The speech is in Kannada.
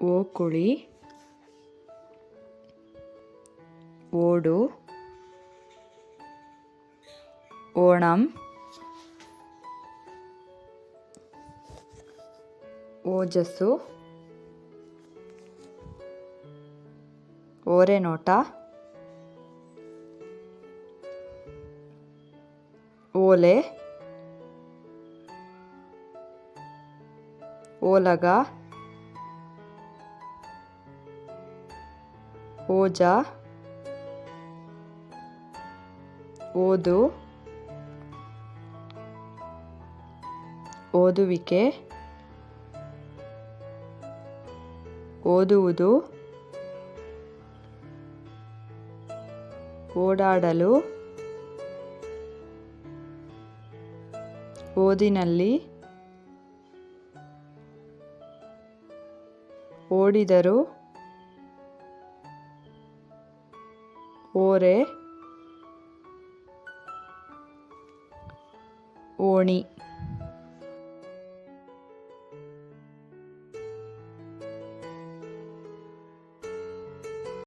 ಓಕುಳಿ ಓಡು ಓಣಂ ಓಜಸ್ಸು ಓರೆನೋಟ ಓಲೆ ಓಲಗ ಓಜ. ಓದು. ಓದುವಿಕೆ. ಓದುವುದು. ಓಡಾಡಲು. ಓದಿನಲ್ಲಿ. ಓಡಿದರು. ಓರೆ ಓಣಿ